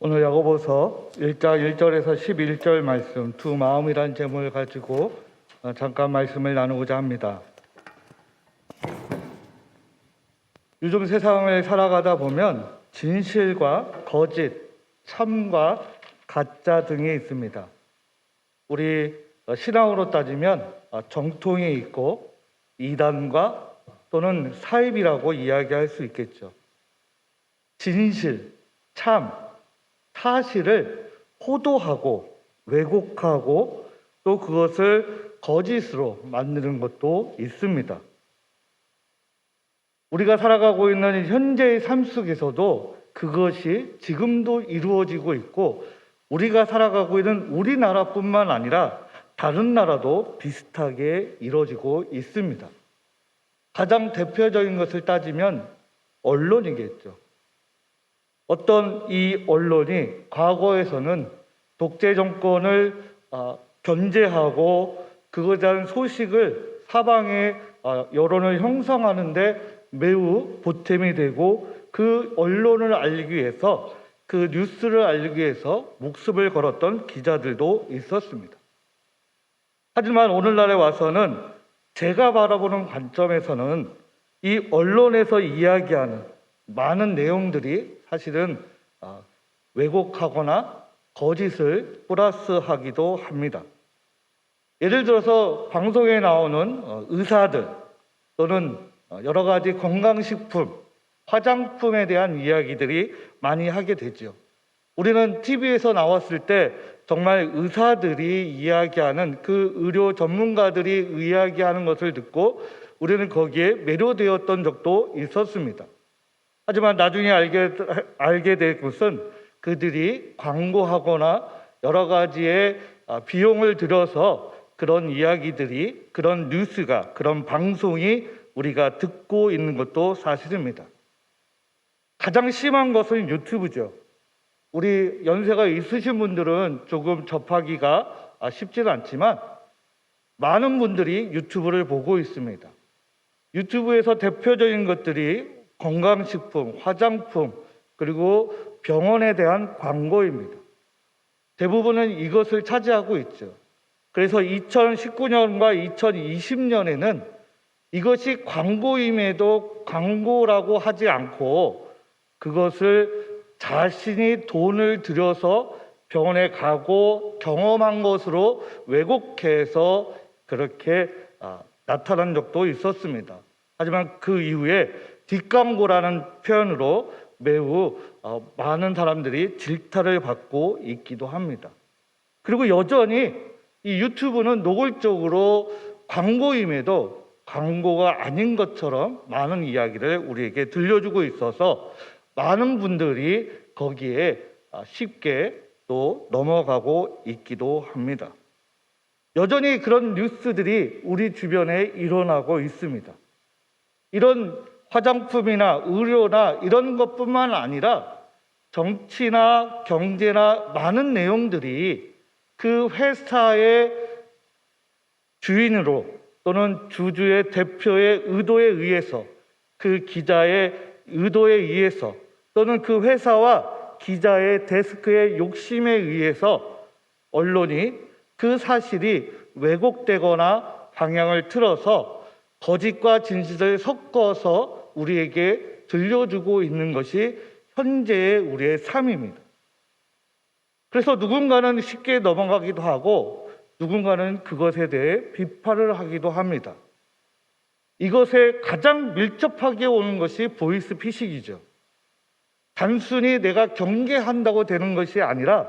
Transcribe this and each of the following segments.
오늘 야고보서 1장 1절에서 11절 말씀 두 마음이란 제목을 가지고 어, 잠깐 말씀을 나누고자 합니다. 요즘 세상을 살아가다 보면 진실과 거짓, 참과 가짜 등이 있습니다. 우리 어, 신앙으로 따지면 어, 정통이 있고 이단과 또는 사입이라고 이야기할 수 있겠죠. 진실, 참, 사실을 호도하고 왜곡하고 또 그것을 거짓으로 만드는 것도 있습니다. 우리가 살아가고 있는 현재의 삶 속에서도 그것이 지금도 이루어지고 있고 우리가 살아가고 있는 우리나라뿐만 아니라 다른 나라도 비슷하게 이루어지고 있습니다. 가장 대표적인 것을 따지면 언론이겠죠. 어떤 이 언론이 과거에서는 독재 정권을 아, 견제하고 그것에 대한 소식을 사방에 아, 여론을 형성하는데 매우 보탬이 되고 그 언론을 알기 위해서 그 뉴스를 알기 위해서 목숨을 걸었던 기자들도 있었습니다. 하지만 오늘날에 와서는 제가 바라보는 관점에서는 이 언론에서 이야기하는 많은 내용들이 사실은 아, 왜곡하거나 거짓을 플러스하기도 합니다. 예를 들어서 방송에 나오는 어, 의사들 또는 어, 여러 가지 건강식품, 화장품에 대한 이야기들이 많이 하게 되죠. 우리는 TV에서 나왔을 때 정말 의사들이 이야기하는 그 의료 전문가들이 이야기하는 것을 듣고 우리는 거기에 매료되었던 적도 있었습니다. 하지만 나중에 알게, 알게 될 것은 그들이 광고하거나 여러 가지의 아, 비용을 들여서 그런 이야기들이 그런 뉴스가 그런 방송이 우리가 듣고 있는 것도 사실입니다. 가장 심한 것은 유튜브죠. 우리 연세가 있으신 분들은 조금 접하기가 아, 쉽지는 않지만 많은 분들이 유튜브를 보고 있습니다. 유튜브에서 대표적인 것들이 건강식품, 화장품, 그리고 병원에 대한 광고입니다. 대부분은 이것을 차지하고 있죠. 그래서 2019년과 2020년에는 이것이 광고임에도 광고라고 하지 않고 그것을 자신이 돈을 들여서 병원에 가고 경험한 것으로 왜곡해서 그렇게 아, 나타난 적도 있었습니다. 하지만 그 이후에 뒷광고라는 표현으로 매우 어, 많은 사람들이 질타를 받고 있기도 합니다. 그리고 여전히 이 유튜브는 노골적으로 광고임에도 광고가 아닌 것처럼 많은 이야기를 우리에게 들려주고 있어서 많은 분들이 거기에 아, 쉽게 또 넘어가고 있기도 합니다. 여전히 그런 뉴스들이 우리 주변에 일어나고 있습니다. 이런 화장품이나 의료나 이런 것뿐만 아니라 정치나 경제나 많은 내용들이 그 회사의 주인으로 또는 주주의 대표의 의도에 의해서 그 기자의 의도에 의해서 또는 그 회사와 기자의 데스크의 욕심에 의해서 언론이 그 사실이 왜곡되거나 방향을 틀어서 거짓과 진실을 섞어서 우리에게 들려주고 있는 것이 현재의 우리의 삶입니다. 그래서 누군가는 쉽게 넘어가기도 하고 누군가는 그것에 대해 비판을 하기도 합니다. 이것에 가장 밀접하게 오는 것이 보이스 피싱이죠. 단순히 내가 경계한다고 되는 것이 아니라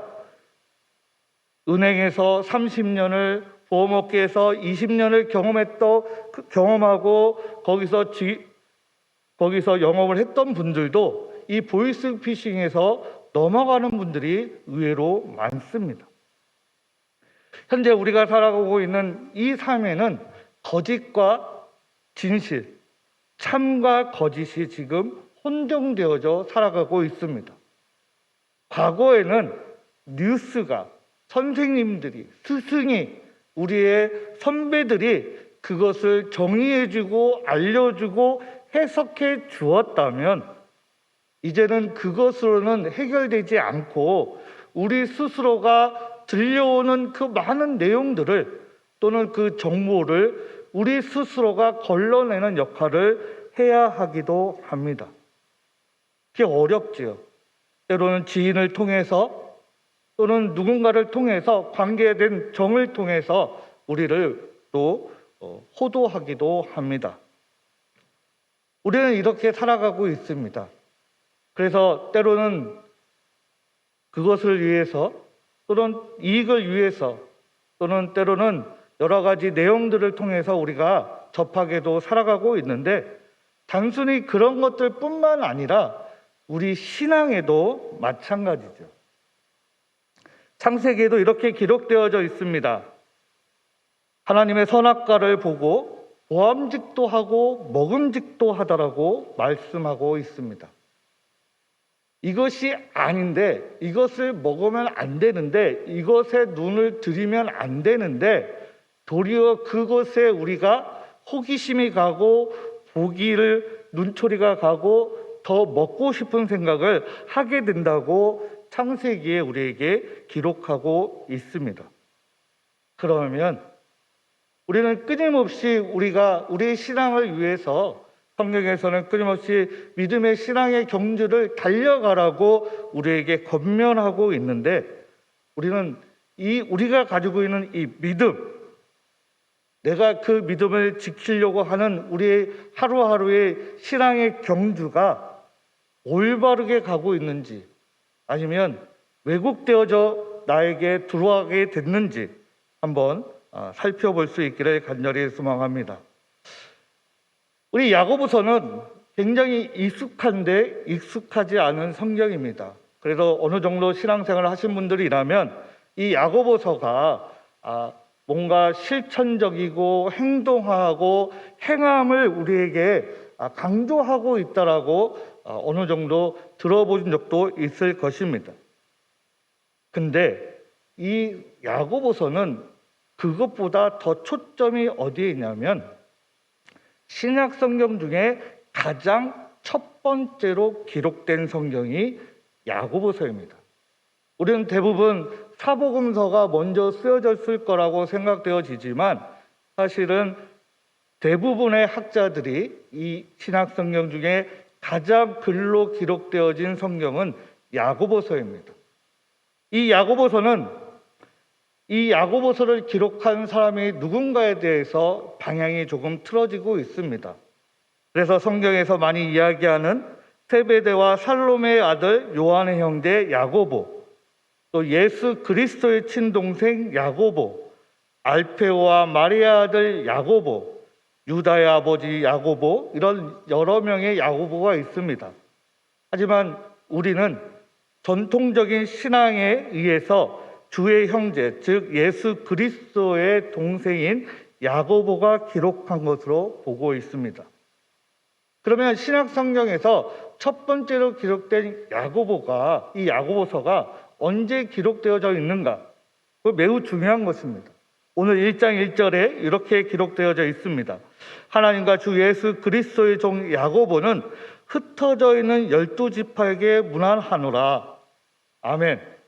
은행에서 30년을 보험업계에서 20년을 경험했던 그 경험하고 거기서 지, 거기서 영업을 했던 분들도 이 보이스 피싱에서 넘어가는 분들이 의외로 많습니다. 현재 우리가 살아가고 있는 이 삶에는 거짓과 진실, 참과 거짓이 지금 혼정되어져 살아가고 있습니다. 과거에는 뉴스가 선생님들이 스승이 우리의 선배들이 그것을 정의해주고 알려주고 해석해 주었다면 이제는 그것으로는 해결되지 않고 우리 스스로가 들려오는 그 많은 내용들을 또는 그 정보를 우리 스스로가 걸러내는 역할을 해야 하기도 합니다. 그게 어렵지요. 때로는 지인을 통해서 또는 누군가를 통해서 관계된 정을 통해서 우리를 또 어, 호도하기도 합니다. 우리는 이렇게 살아가고 있습니다. 그래서 때로는 그것을 위해서 또는 이익을 위해서 또는 때로는 여러 가지 내용들을 통해서 우리가 접하게도 살아가고 있는데 단순히 그런 것들 뿐만 아니라 우리 신앙에도 마찬가지죠. 창세기에도 이렇게 기록되어져 있습니다. 하나님의 선악과를 보고 보암직도 하고 먹음직도 하다라고 말씀하고 있습니다. 이것이 아닌데 이것을 먹으면 안 되는데 이것에 눈을 들이면 안 되는데 도리어 그것에 우리가 호기심이 가고 보기를 눈초리가 가고 더 먹고 싶은 생각을 하게 된다고 창세기에 우리에게 기록하고 있습니다. 그러면 우리는 끊임없이 우리가 우리의 신앙을 위해서 성경에서는 끊임없이 믿음의 신앙의 경주를 달려가라고 우리에게 권면하고 있는데 우리는 이 우리가 가지고 있는 이 믿음 내가 그 믿음을 지키려고 하는 우리의 하루하루의 신앙의 경주가 올바르게 가고 있는지 아니면 왜곡되어져 나에게 들어가게 됐는지 한번 아, 살펴볼 수 있기를 간절히 소망합니다. 우리 야고보서는 굉장히 익숙한데 익숙하지 않은 성경입니다. 그래서 어느 정도 신앙생활을 하신 분들이라면 이 야고보서가 아, 뭔가 실천적이고 행동하고 행함을 우리에게 아, 강조하고 있다라고 아, 어느 정도 들어본 적도 있을 것입니다. 근데 이 야고보서는 그것보다 더 초점이 어디에 있냐면 신약 성경 중에 가장 첫 번째로 기록된 성경이 야고보서입니다. 우리는 대부분 사복음서가 먼저 쓰여졌을 거라고 생각되어지지만 사실은 대부분의 학자들이 이 신약 성경 중에 가장 글로 기록되어진 성경은 야고보서입니다. 이 야고보서는 이 야고보서를 기록한 사람이 누군가에 대해서 방향이 조금 틀어지고 있습니다. 그래서 성경에서 많이 이야기하는 세베대와 살로메의 아들 요한의 형제 야고보, 또 예수 그리스도의 친동생 야고보, 알페오와 마리아 아들 야고보, 유다의 아버지 야고보 이런 여러 명의 야고보가 있습니다. 하지만 우리는 전통적인 신앙에 의해서 주의 형제, 즉 예수 그리스도의 동생인 야고보가 기록한 것으로 보고 있습니다. 그러면 신약 성경에서 첫 번째로 기록된 야고보가 이 야고보서가 언제 기록되어져 있는가? 그 매우 중요한 것입니다. 오늘 1장 1절에 이렇게 기록되어져 있습니다. 하나님과 주 예수 그리스도의 종 야고보는 흩어져 있는 열두 지파에게 문안하노라. 아멘.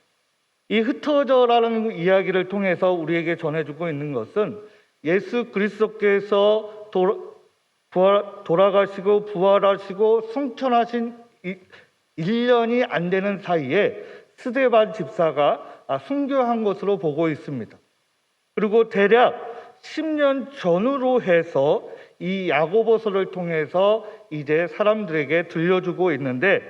이 흩어져라는 이야기를 통해서 우리에게 전해주고 있는 것은 예수 그리스도께서 도, 부활, 돌아 가시고 부활하시고 승천하신 1년이 안 되는 사이에 스데반 집사가 아, 순교한 것으로 보고 있습니다. 그리고 대략 10년 전으로 해서 이 야고보서를 통해서 이제 사람들에게 들려주고 있는데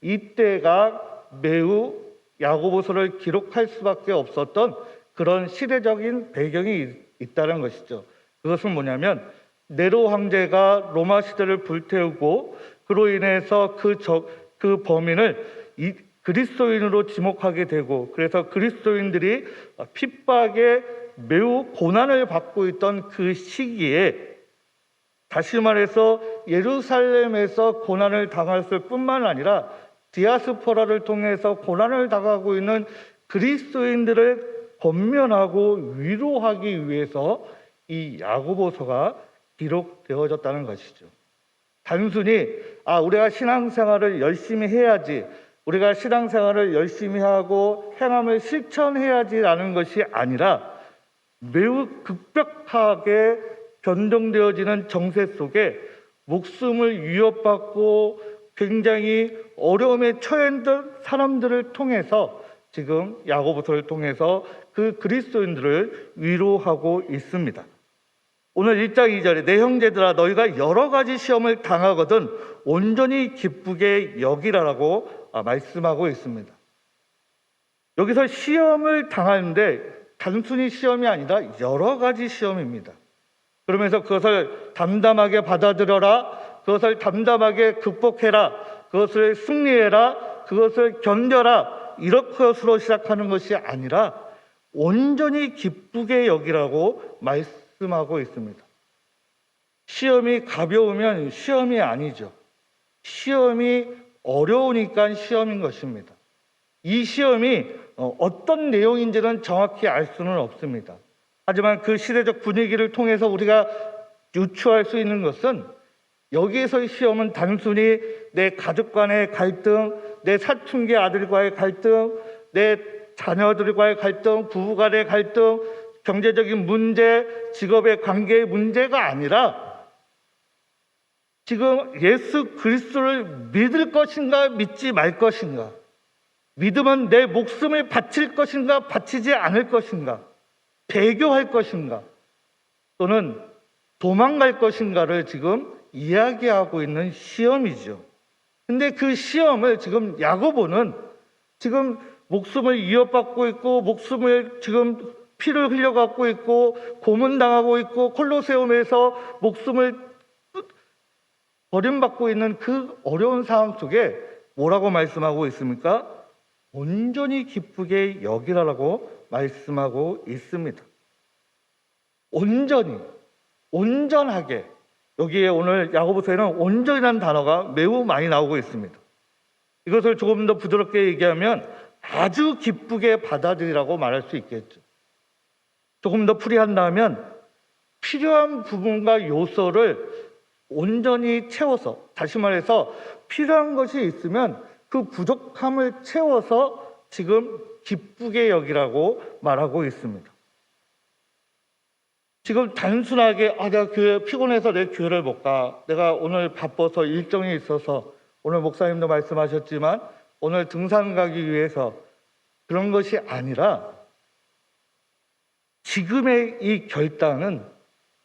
이때가 매우 야고보서를 기록할 수밖에 없었던 그런 시대적인 배경이 있다는 것이죠. 그것은 뭐냐면 네로 황제가 로마 시대를 불태우고 그로 인해서 그, 저, 그 범인을 이, 그리스도인으로 지목하게 되고 그래서 그리스도인들이 핍박에 매우 고난을 받고 있던 그 시기에 다시 말해서 예루살렘에서 고난을 당했을 뿐만 아니라 디아스포라를 통해서 고난을 당하고 있는 그리스도인들을 권면하고 위로하기 위해서 이 야고보서가 기록되어졌다는 것이죠. 단순히 아, 우리가 신앙생활을 열심히 해야지. 우리가 신앙생활을 열심히 하고 행함을 실천해야지라는 것이 아니라 매우 급격하게 변동되어지는 정세 속에 목숨을 위협받고 굉장히 어려움에 처했던 사람들을 통해서 지금 야고보서를 통해서 그 그리스도인들을 위로하고 있습니다. 오늘 1장 2절에 내 형제들아 너희가 여러 가지 시험을 당하거든 온전히 기쁘게 여기라라고 아, 말씀하고 있습니다. 여기서 시험을 당하는데 단순히 시험이 아니라 여러 가지 시험입니다. 그러면서 그것을 담담하게 받아들여라. 그것을 담담하게 극복해라. 그것을 승리해라. 그것을 견뎌라. 이렇게로 시작하는 것이 아니라 온전히 기쁘게 여기라고 말씀하고 있습니다. 시험이 가벼우면 시험이 아니죠. 시험이 어려우니까 시험인 것입니다. 이 시험이 어, 어떤 내용인지는 정확히 알 수는 없습니다. 하지만 그 시대적 분위기를 통해서 우리가 유추할 수 있는 것은 여기에서의 시험은 단순히 내 가족 간의 갈등, 내 사춘기 아들과의 갈등, 내 자녀들과의 갈등, 부부 간의 갈등, 경제적인 문제, 직업의 관계의 문제가 아니라 지금 예수 그리스도를 믿을 것인가 믿지 말 것인가 믿으면 내 목숨을 바칠 것인가 바치지 않을 것인가 배교할 것인가 또는 도망갈 것인가를 지금 이야기하고 있는 시험이죠. 근데 그 시험을 지금 야고보는 지금 목숨을 위협받고 있고 목숨을 지금 피를 흘려갖고 있고 고문당하고 있고 콜로세움에서 목숨을 버림받고 있는 그 어려운 상황 속에 뭐라고 말씀하고 있습니까? 온전히 기쁘게 여기라라고 말씀하고 있습니다. 온전히, 온전하게. 여기에 오늘 야고보서에는 온전이라는 단어가 매우 많이 나오고 있습니다. 이것을 조금 더 부드럽게 얘기하면 아주 기쁘게 받아들이라고 말할 수 있겠죠. 조금 더 풀이한다면 필요한 부분과 요소를 온전히 채워서 다시 말해서 필요한 것이 있으면 그 부족함을 채워서 지금 기쁘게 여기라고 말하고 있습니다. 지금 단순하게 아 내가 교회 피곤해서 내 교회를 못 가. 내가 오늘 바빠서 일정이 있어서 오늘 목사님도 말씀하셨지만 오늘 등산 가기 위해서 그런 것이 아니라 지금의 이 결단은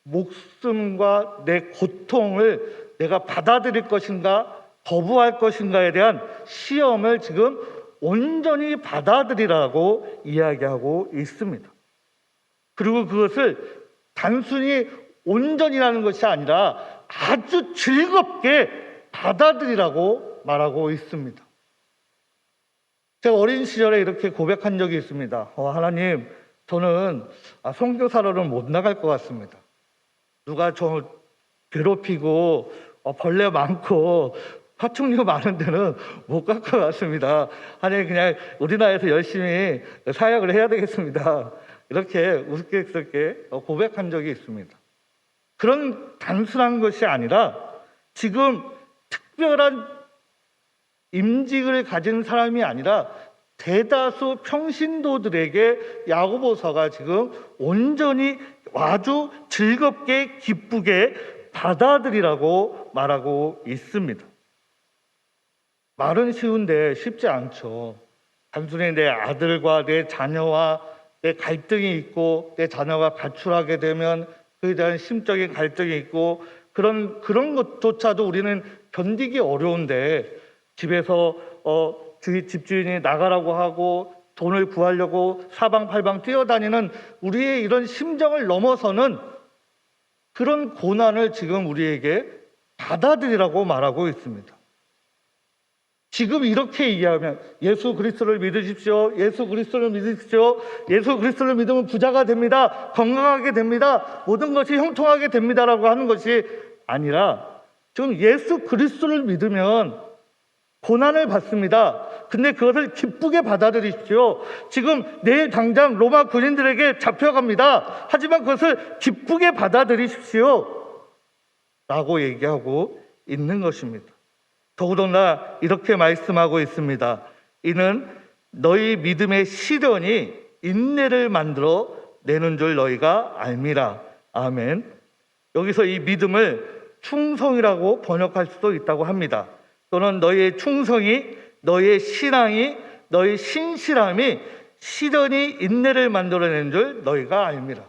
목숨과 내 고통을 내가 받아들일 것인가 거부할 것인가에 대한 시험을 지금 온전히 받아들이라고 이야기하고 있습니다. 그리고 그것을 단순히 온전이라는 것이 아니라 아주 즐겁게 받아들이라고 말하고 있습니다. 제가 어린 시절에 이렇게 고백한 적이 있습니다. 어, 하나님, 저는 아, 선교사로는 못 나갈 것 같습니다. 누가 저 괴롭히고 어, 벌레 많고 파충류 많은 데는 못 갈 것 같습니다. 아니 그냥 우리나라에서 열심히 사역을 해야 되겠습니다. 이렇게 우습게스럽게 고백한 적이 있습니다. 그런 단순한 것이 아니라 지금 특별한 임직을 가진 사람이 아니라 대다수 평신도들에게 야고보서가 지금 온전히 아주 즐겁게 기쁘게 받아들이라고 말하고 있습니다. 말은 쉬운데 쉽지 않죠. 단순히 내 아들과 내 자녀와 내 갈등이 있고 내 자녀가 가출하게 되면 그에 대한 심적인 갈등이 있고 그런 그런 것조차도 우리는 견디기 어려운데 집에서 어 집주인이 나가라고 하고 돈을 구하려고 사방팔방 뛰어다니는 우리의 이런 심정을 넘어서는 그런 고난을 지금 우리에게 받아들이라고 말하고 있습니다. 지금 이렇게 얘기하면 예수 그리스도를 믿으십시오. 예수 그리스도를 믿으십시오. 예수 그리스도를 믿으면 부자가 됩니다. 건강하게 됩니다. 모든 것이 형통하게 됩니다라고 하는 것이 아니라 지금 예수 그리스도를 믿으면 고난을 받습니다. 근데 그것을 기쁘게 받아들이십시오. 지금 내일 당장 로마 군인들에게 잡혀갑니다. 하지만 그것을 기쁘게 받아들이십시오. 라고 얘기하고 있는 것입니다. 더구나 이렇게 말씀하고 있습니다. 이는 너희 믿음의 시련이 인내를 만들어 내는 줄 너희가 알미라. 아멘. 여기서 이 믿음을 충성이라고 번역할 수도 있다고 합니다. 또는 너희의 충성이, 너희의 신앙이, 너희 신실함이 시련이 인내를 만들어낸 줄 너희가 알미라.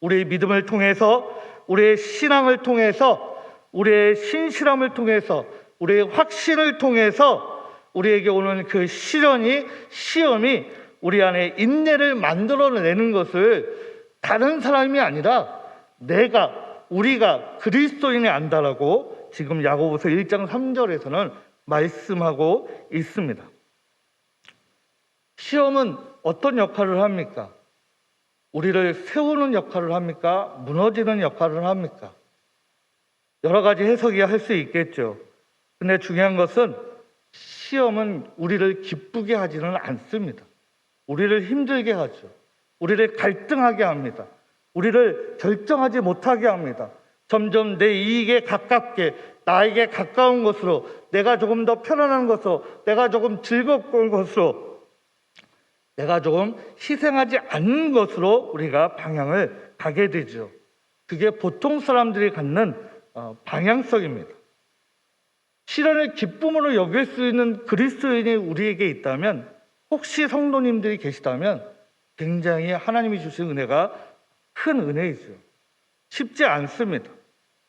우리의 믿음을 통해서, 우리의 신앙을 통해서, 우리의 신실함을 통해서, 우리의 확신을 통해서 우리에게 오는 그 시련이, 시험이 우리 안에 인내를 만들어내는 것을 다른 사람이 아니라 내가, 우리가 그리스도인이 안다라고 지금 야고보서 1장 3절에서는 말씀하고 있습니다. 시험은 어떤 역할을 합니까? 우리를 세우는 역할을 합니까? 무너지는 역할을 합니까? 여러 가지 해석이 할 수 있겠죠. 근데 중요한 것은 시험은 우리를 기쁘게 하지는 않습니다. 우리를 힘들게 하죠. 우리를 갈등하게 합니다. 우리를 결정하지 못하게 합니다. 점점 내 이익에 가깝게 나에게 가까운 것으로 내가 조금 더 편안한 것으로 내가 조금 즐거운 것으로 내가 조금 희생하지 않는 것으로 우리가 방향을 가게 되죠. 그게 보통 사람들이 갖는 어, 방향성입니다. 시련을 기쁨으로 여길 수 있는 그리스도인이 우리에게 있다면 혹시 성도님들이 계시다면 굉장히 하나님이 주신 은혜가 큰 은혜이죠. 쉽지 않습니다.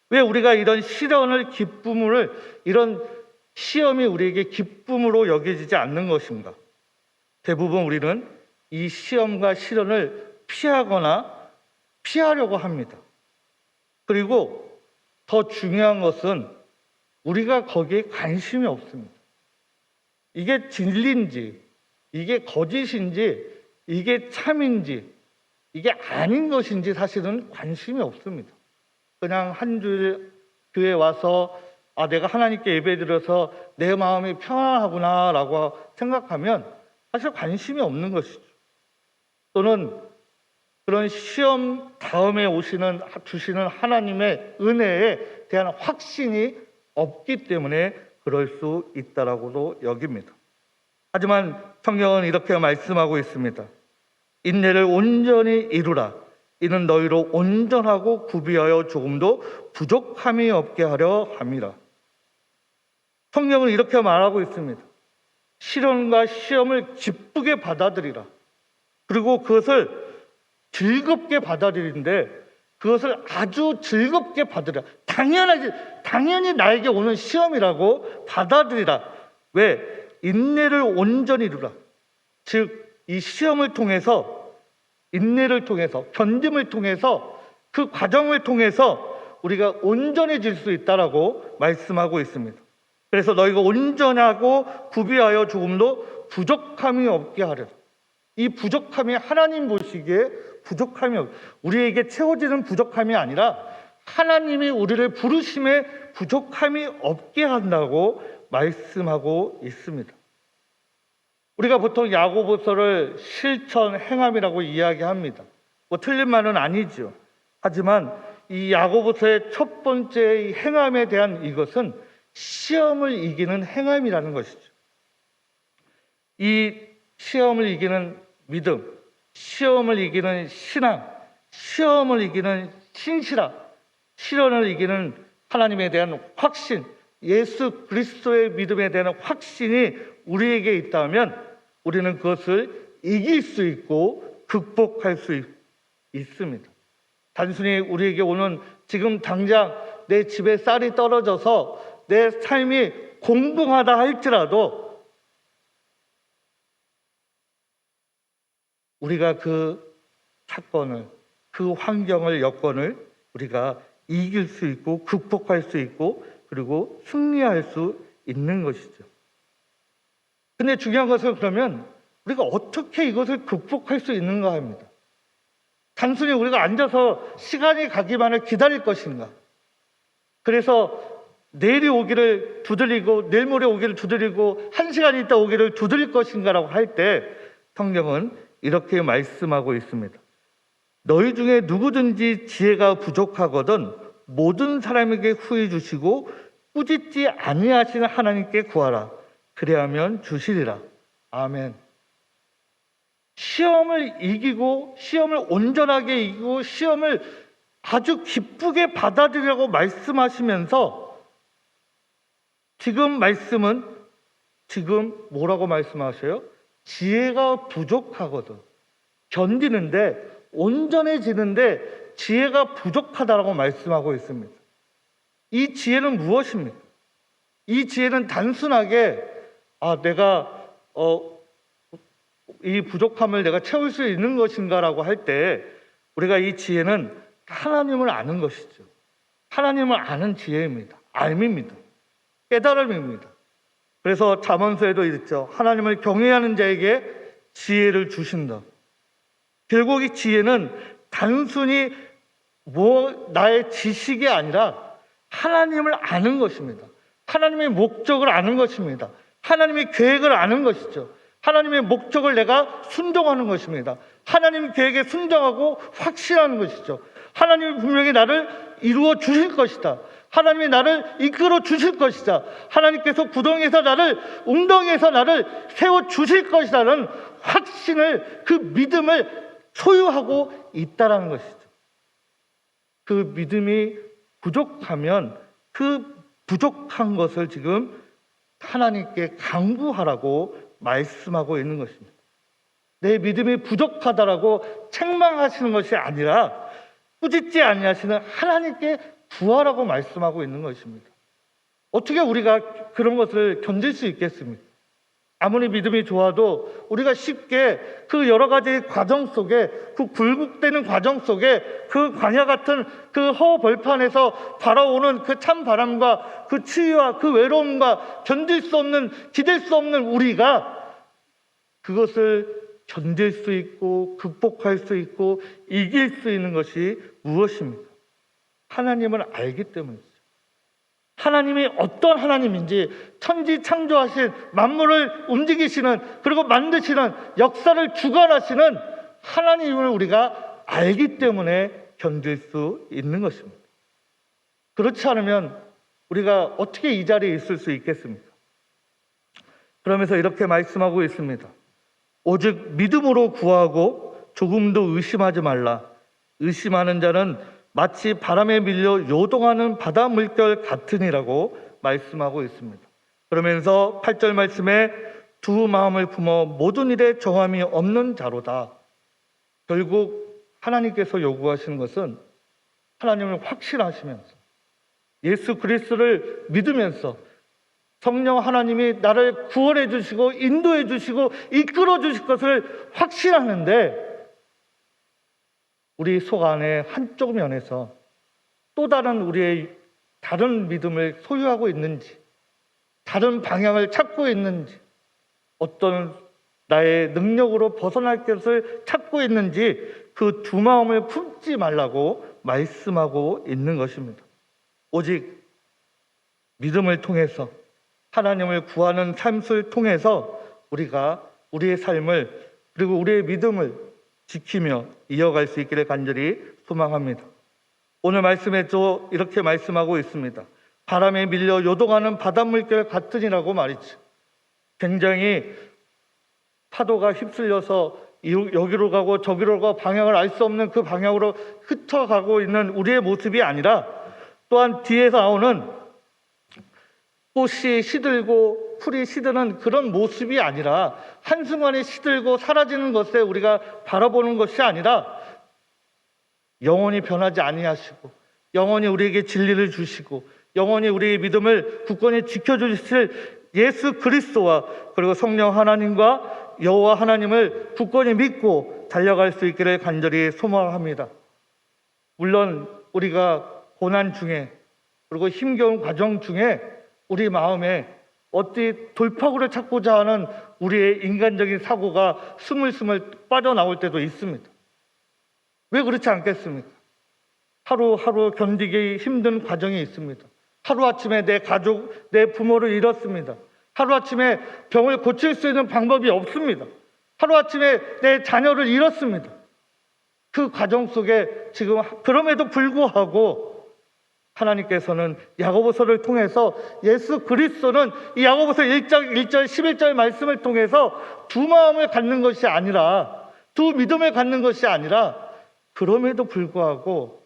왜 우리가 이런 시련을 기쁨을 이런 시험이 우리에게 기쁨으로 여겨지지 않는 것인가? 대부분 우리는 이 시험과 시련을 피하거나 피하려고 합니다. 그리고 더 중요한 것은 우리가 거기에 관심이 없습니다. 이게 진리인지, 이게 거짓인지, 이게 참인지, 이게 아닌 것인지 사실은 관심이 없습니다. 그냥 한 주일 교회 와서 아 내가 하나님께 예배 드려서 내 마음이 평안하구나라고 생각하면 사실 관심이 없는 것이죠. 또는 그런 시험 다음에 오시는 주시는 하나님의 은혜에 대한 확신이 없기 때문에 그럴 수 있다라고도 여깁니다. 하지만 성경은 이렇게 말씀하고 있습니다. 인내를 온전히 이루라. 이는 너희로 온전하고 구비하여 조금도 부족함이 없게 하려 함이라. 성경은 이렇게 말하고 있습니다. 시련과 시험을 기쁘게 받아들이라. 그리고 그것을 즐겁게 받아들이는데 그것을 아주 즐겁게 받으라. 당연하지, 당연히 나에게 오는 시험이라고 받아들이라. 왜? 인내를 온전히 이루라. 즉, 이 시험을 통해서, 인내를 통해서, 견딤을 통해서, 그 과정을 통해서 우리가 온전해질 수 있다라고 말씀하고 있습니다. 그래서 너희가 온전하고 구비하여 조금도 부족함이 없게 하려. 이 부족함이 하나님 보시기에 부족함이 없. 우리에게 채워지는 부족함이 아니라 하나님이 우리를 부르심에 부족함이 없게 한다고 말씀하고 있습니다. 우리가 보통 야고보서를 실천 행함이라고 이야기합니다. 뭐 틀린 말은 아니죠. 하지만 이 야고보서의 첫 번째 행함에 대한 이것은 시험을 이기는 행함이라는 것이죠. 이 시험을 이기는 믿음, 시험을 이기는 신앙, 시험을 이기는 신실함, 시련을 이기는 하나님에 대한 확신, 예수 그리스도의 믿음에 대한 확신이 우리에게 있다면 우리는 그것을 이길 수 있고 극복할 수 있, 있습니다. 단순히 우리에게 오는 지금 당장 내 집에 쌀이 떨어져서 내 삶이 공동하다 할지라도 우리가 그 사건을, 그 환경을, 여건을 우리가 이길 수 있고 극복할 수 있고 그리고 승리할 수 있는 것이죠. 근데 중요한 것은 그러면 우리가 어떻게 이것을 극복할 수 있는가 합니다. 단순히 우리가 앉아서 시간이 가기만을 기다릴 것인가? 그래서 내일이 오기를 두드리고 내일 모레 오기를 두드리고 한 시간 있다 오기를 두드릴 것인가라고 할 때 성경은 이렇게 말씀하고 있습니다. 너희 중에 누구든지 지혜가 부족하거든 모든 사람에게 후히 주시고 꾸짖지 아니하시는 하나님께 구하라. 그리하면 주시리라. 아멘. 시험을 이기고 시험을 온전하게 이기고 시험을 아주 기쁘게 받아들이라고 말씀하시면서 지금 말씀은 지금 뭐라고 말씀하셔요? 지혜가 부족하거든. 견디는데 온전해지는데 지혜가 부족하다라고 말씀하고 있습니다. 이 지혜는 무엇입니까? 이 지혜는 단순하게 아 내가 어 이 부족함을 내가 채울 수 있는 것인가라고 할 때 우리가 이 지혜는 하나님을 아는 것이죠. 하나님을 아는 지혜입니다. 알미입니다. 깨달음입니다. 그래서 잠언서에도 있죠. 하나님을 경외하는 자에게 지혜를 주신다. 결국 이 지혜는 단순히 뭐 나의 지식이 아니라 하나님을 아는 것입니다. 하나님의 목적을 아는 것입니다. 하나님의 계획을 아는 것이죠. 하나님의 목적을 내가 순종하는 것입니다. 하나님 계획에 순종하고 확신하는 것이죠. 하나님이 분명히 나를 이루어 주실 것이다. 하나님이 나를 이끌어 주실 것이다. 하나님께서 구덩이에서 나를 웅덩이에서 나를 세워 주실 것이라는 확신을 그 믿음을 소유하고 있다라는 것이죠. 그 믿음이 부족하면 그 부족한 것을 지금 하나님께 강구하라고 말씀하고 있는 것입니다. 내 믿음이 부족하다라고 책망하시는 것이 아니라 꾸짖지 아니하시는 하나님께 구하라고 말씀하고 있는 것입니다. 어떻게 우리가 그런 것을 견딜 수 있겠습니까? 아무리 믿음이 좋아도 우리가 쉽게 그 여러 가지 과정 속에 그 굴곡되는 과정 속에 그 광야 같은 그 허벌판에서 바라오는 그찬 바람과 그 치유와 그 외로움과 견딜 수 없는 기댈 수 없는 우리가 그것을 견딜 수 있고 극복할 수 있고 이길 수 있는 것이 무엇입니까? 하나님을 알기 때문이죠. 하나님이 어떤 하나님인지 천지 창조하신 만물을 움직이시는 그리고 만드시는 역사를 주관하시는 하나님을 우리가 알기 때문에 견딜 수 있는 것입니다. 그렇지 않으면 우리가 어떻게 이 자리에 있을 수 있겠습니까? 그러면서 이렇게 말씀하고 있습니다. 오직 믿음으로 구하고 조금도 의심하지 말라. 의심하는 자는 마치 바람에 밀려 요동하는 바다 물결 같으니라고 말씀하고 있습니다. 그러면서 8절 말씀에 두 마음을 품어 모든 일에 정함이 없는 자로다. 결국 하나님께서 요구하시는 것은 하나님을 확신하시면서 예수 그리스도를 믿으면서 성령 하나님이 나를 구원해 주시고 인도해 주시고 이끌어 주실 것을 확신하는데 우리 속 안에 한쪽 면에서 또 다른 우리의 다른 믿음을 소유하고 있는지 다른 방향을 찾고 있는지 어떤 나의 능력으로 벗어날 것을 찾고 있는지 그 두 마음을 품지 말라고 말씀하고 있는 것입니다. 오직 믿음을 통해서 하나님을 구하는 삶을 통해서 우리가 우리의 삶을 그리고 우리의 믿음을 지키며 이어갈 수 있기를 간절히 소망합니다. 오늘 말씀에 또 이렇게 말씀하고 있습니다. 바람에 밀려 요동하는 바닷물결 같으니라고 말이죠. 굉장히 파도가 휩쓸려서 여기로 가고 저기로 가고 방향을 알 수 없는 그 방향으로 흩어가고 있는 우리의 모습이 아니라 또한 뒤에서 나오는 꽃이 시들고 풀이 시드는 그런 모습이 아니라 한순간에 시들고 사라지는 것에 우리가 바라보는 것이 아니라 영원히 변하지 아니하시고 영원히 우리에게 진리를 주시고 영원히 우리의 믿음을 굳건히 지켜주실 예수 그리스도와 그리고 성령 하나님과 여호와 하나님을 굳건히 믿고 달려갈 수 있기를 간절히 소망합니다. 물론 우리가 고난 중에 그리고 힘겨운 과정 중에 우리 마음에 어찌 돌파구를 찾고자 하는 우리의 인간적인 사고가 스물스물 빠져나올 때도 있습니다. 왜 그렇지 않겠습니까? 하루하루 견디기 힘든 과정이 있습니다. 하루아침에 내 가족, 내 부모를 잃었습니다. 하루아침에 병을 고칠 수 있는 방법이 없습니다. 하루아침에 내 자녀를 잃었습니다. 그 과정 속에 지금 그럼에도 불구하고 하나님께서는 야고보서를 통해서 예수 그리스도는 이 야고보서 1장 1절 11절 말씀을 통해서 두 마음을 갖는 것이 아니라 두 믿음을 갖는 것이 아니라 그럼에도 불구하고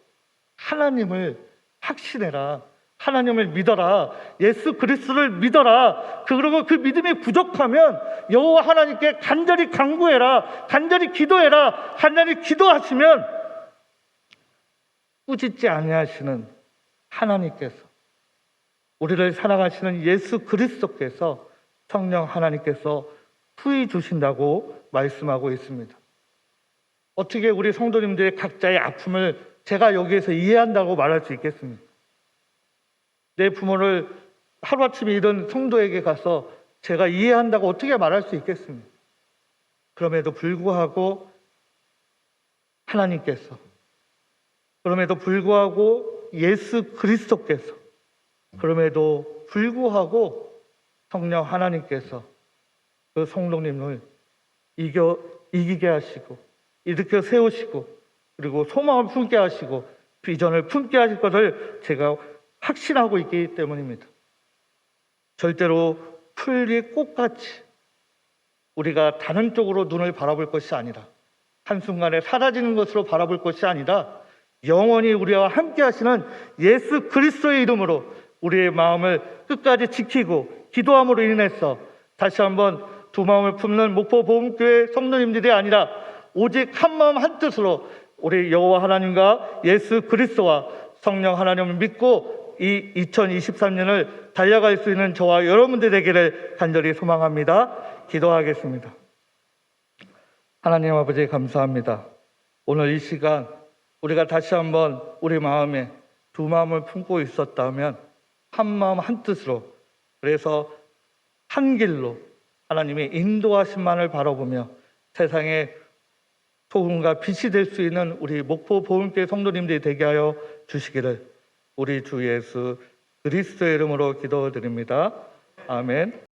하나님을 확신해라. 하나님을 믿어라. 예수 그리스도를 믿어라. 그리고 그 믿음이 부족하면 여호와 하나님께 간절히 간구해라. 간절히 기도해라. 간절히 기도하시면 꾸짖지 아니하시는 하나님께서 우리를 사랑하시는 예수 그리스도께서 성령 하나님께서 후히 주신다고 말씀하고 있습니다. 어떻게 우리 성도님들의 각자의 아픔을 제가 여기에서 이해한다고 말할 수 있겠습니까? 내 부모를 하루아침에 잃은 성도에게 가서 제가 이해한다고 어떻게 말할 수 있겠습니까? 그럼에도 불구하고 하나님께서 그럼에도 불구하고 예수 그리스도께서 그럼에도 불구하고 성령 하나님께서 그 성도님을 이겨 이기게 하시고 일으켜 세우시고 그리고 소망을 품게 하시고 비전을 품게 하실 것을 제가 확신하고 있기 때문입니다. 절대로 풀리 꽃같이 우리가 다른 쪽으로 눈을 바라볼 것이 아니라 한순간에 사라지는 것으로 바라볼 것이 아니라 영원히 우리와 함께 하시는 예수 그리스도의 이름으로 우리의 마음을 끝까지 지키고 기도함으로 인해서 다시 한번 두 마음을 품는 목포 보험교회 성도님들이 아니라 오직 한 마음 한 뜻으로 우리 여호와 하나님과 예수 그리스도와 성령 하나님을 믿고 이 2023년을 달려갈 수 있는 저와 여러분들 되기를 간절히 소망합니다. 기도하겠습니다. 하나님 아버지 감사합니다. 오늘 이 시간 우리가 다시 한번 우리 마음에 두 마음을 품고 있었다면 한 마음 한 뜻으로 그래서 한 길로 하나님의 인도하심만을 바라보며 세상에 소금과 빛이 될 수 있는 우리 목포 보훈교회 성도님들이 되게 하여 주시기를 우리 주 예수 그리스도의 이름으로 기도드립니다. 아멘.